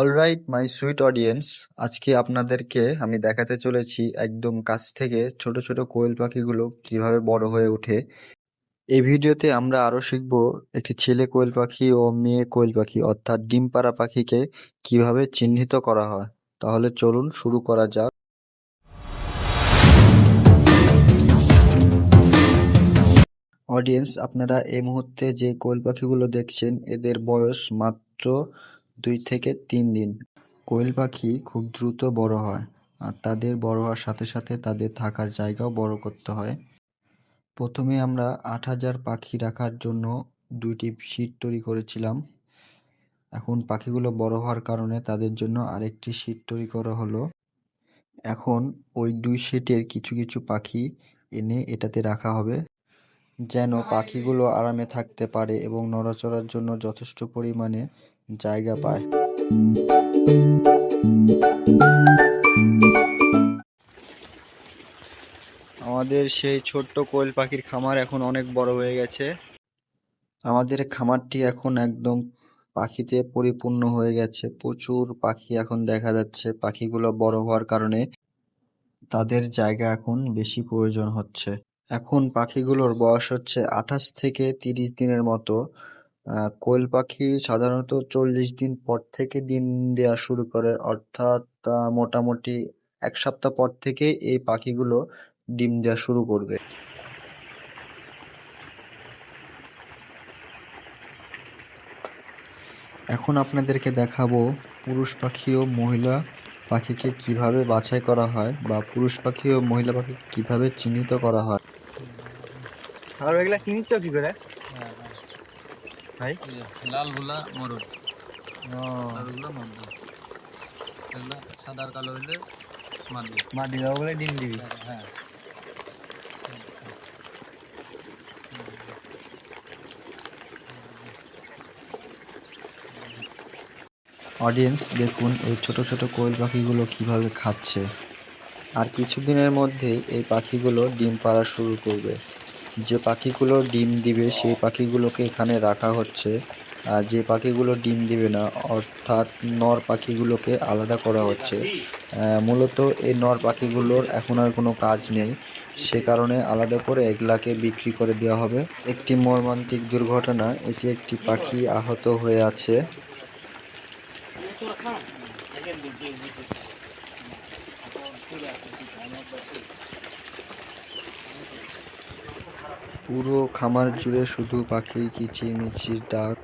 Alright my sweet audience আজকে আপনাদেরকে আমি দেখাতে চলেছি একদম কাছ থেকে ছোট ছোট কোয়েল পাখিগুলো কীভাবে বড় হয়ে ওঠে। এই ভিডিওতে আমরা আরও শিখব একটি ছেলে কোয়েল পাখি ও মেয়ে কোয়েল পাখি, অর্থাৎ ডিম পাড়া পাখিকে কীভাবে চিহ্নিত করা হয়। তাহলে চলুন শুরু করা যাক। অডিয়েন্স আপনারা এই মুহূর্তে যে কোয়েল পাখিগুলো দেখছেন, এদের বয়স মাত্র দুই থেকে তিন দিন। কোয়েল পাখি খুব দ্রুত বড় হয় আর তাদের বড় হওয়ার সাথে সাথে তাদের থাকার জায়গাও বড় করতে হয়। প্রথমে আমরা আট হাজার পাখি রাখার জন্য দুইটি শীট তৈরি করেছিলাম। এখন পাখিগুলো বড় হওয়ার কারণে তাদের জন্য আরেকটি শীট তৈরি করা হলো। এখন ওই দুই শীটের কিছু কিছু পাখি এনে এটাতে রাখা হবে। যেন পাখিগুলো আরামে থাকতে পারে এবং নড়াচড়ার জন্য যথেষ্ট পরিমাণে জায়গা পায়। আমাদের সেই ছোট্ট কোয়েল পাখির খামার এখন অনেক বড় হয়ে গেছে। আমাদের খামারটি এখন একদম পাখিতে পরিপূর্ণ হয়ে গেছে। প্রচুর পাখি এখন দেখা যাচ্ছে। পাখিগুলো বড় হওয়ার কারণে তাদের জায়গা এখন বেশি প্রয়োজন হচ্ছে। এখন পাখিগুলোর বয়স হচ্ছে আঠাশ থেকে তিরিশ দিনের মতো। কোয়েল পাখি সাধারণত চল্লিশ দিন পর থেকে ডিম দেওয়া শুরু করে, অর্থাৎ মোটামুটি এক সপ্তাহ পর থেকে এই পাখিগুলো ডিম দেওয়া শুরু করবে। এখন আপনাদেরকে দেখাবো পুরুষ পাখি ও মহিলা পাখিকে কীভাবে বাছাই করা হয় বা পুরুষ পাখি ও মহিলা পাখি কীভাবে চিহ্নিত করা হয়? আর এগুলা চিহ্নিত কি করে? ভাই? লালগুলা মরুদ লালগুলা মরুদ এগুলা সাদা আর কালো হইলে মারবে মাটি দেওয়া বলে ডিম দিবি। হ্যাঁ। অডিয়েন্স দেখুন এই ছোট ছোট কোয়েল পাখিগুলো কীভাবে খাচ্ছে। আর কিছুদিনের মধ্যে এই পাখিগুলো ডিম পাড়া শুরু করবে। যে পাখিগুলো ডিম দিবে, সেই পাখিগুলোকে এখানে রাখা হচ্ছে। আর যে পাখিগুলো ডিম দিবে না, অর্থাৎ নর পাখিগুলোকে আলাদা করা হচ্ছে। মূলত এই নর পাখিগুলোর এখন আর কোনো কাজ নেই। সে কারণে আলাদা করে এগুলাকে বিক্রি করে দেওয়া হবে। একটি মর্মান্তিক দুর্ঘটনা, এটি একটি পাখি আহত হয়ে আছে। পুরো খামার জুড়ে শুধু পাখির কিচিরমিচির ডাক।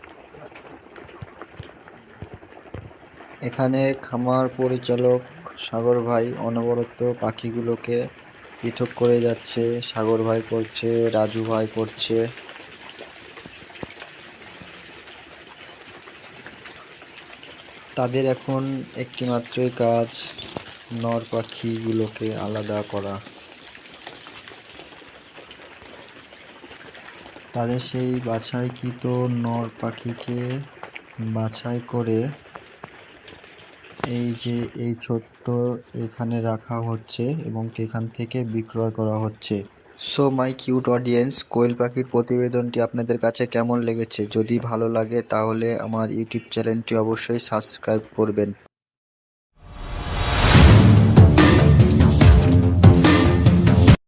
এখানে খামার পরিচালক সাগর ভাই অনবরত পাখিগুলোকে পৃথক করে যাচ্ছে। সাগর ভাই করছে রাজু ভাই করছে তাদের এখন একটি মাত্রই কাজ, নর পাখিগুলোকে আলাদা করা। তাদের সেই বাছাইকৃত নর পাখিকে বাছাই করে এই যে এই ছোট্ট এখানে রাখা হচ্ছে এবং এখান থেকে বিক্রয় করা হচ্ছে। সো মাই কিউট অডিয়েন্স কোয়েল পাখির প্রতিবেদনটি আপনাদের কাছে কেমন লেগেছে? যদি ভালো লাগে, তাহলে আমার ইউটিউব চ্যানেলটি অবশ্যই সাবস্ক্রাইব করবেন।